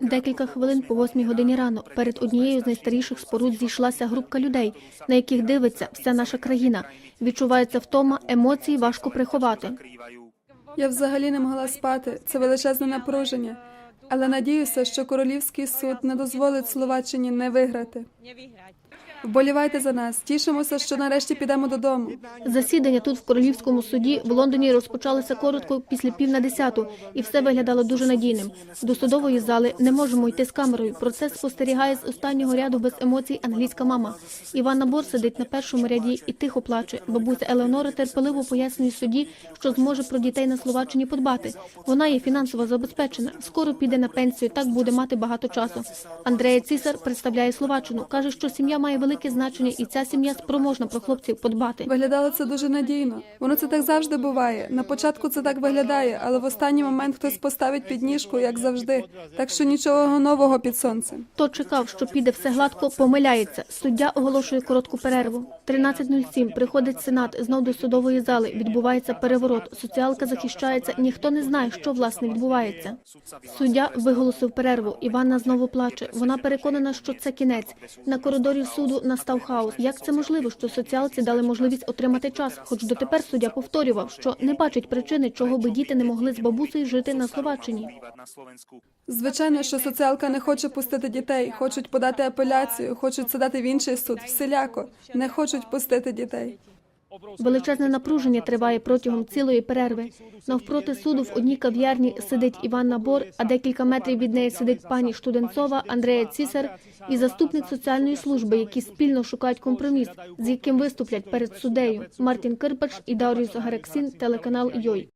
Декілька хвилин по восьмій годині рано перед однією з найстаріших споруд зійшлася групка людей, на яких дивиться вся наша країна. Відчувається втома, емоції важко приховати. Я взагалі не могла спати. Це величезне напруження. Але надіюся, що королівський суд не дозволить Словаччині не виграти. Вболівайте за нас. Тішимося, що нарешті підемо додому. Засідання тут в королівському суді в Лондоні розпочалося коротко після пів на десяту, і все виглядало дуже надійним. До судової зали не можемо йти з камерою. Процес спостерігає з останнього ряду без емоцій англійська мама. Іванна Бор сидить на першому ряді і тихо плаче. Бабуся Елеонора терпеливо пояснює судді, що зможе про дітей на Словаччині подбати. Вона є фінансово забезпечена. Скоро піде на пенсію. Так буде мати багато часу. Андрея Цісар представляє Словаччину. каже, що сім'я має велике значення, і ця сім'я спроможна про хлопців подбати. Виглядало це дуже надійно. Воно це так завжди буває. На початку це так виглядає, але в останній момент хтось поставить підніжку, як завжди. Так що нічого нового під сонцем. Хто чекав, що піде все гладко, помиляється. Суддя оголошує коротку перерву. 13.07. Приходить сенат. Знов до судової зали. Відбувається переворот. Соціалка захищається. Ніхто не знає, що власне відбувається. Суддя виголосив перерву. Іванна знову плаче. Вона переконана, що це кінець. На коридорі суду настав хаос. Як це можливо, що соціалці дали можливість отримати час? Хоч дотепер суддя повторював, що не бачить причини, чого би діти не могли з бабусею жити на Словаччині. Звичайно, що соціалка не хоче пустити дітей, хочуть подати апеляцію, хочуть сідати в інший суд. Всіляко не хочуть пустити дітей. Величезне напруження триває протягом цілої перерви. Навпроти суду в одній кав'ярні сидить Іван Набор, а декілька метрів від неї сидить пані Штуденцова, Андрея Цісар і заступник соціальної служби, які спільно шукають компроміс, з яким виступлять перед суддею Мартін Кирпач і Даріус Гарексін, телеканал Йой.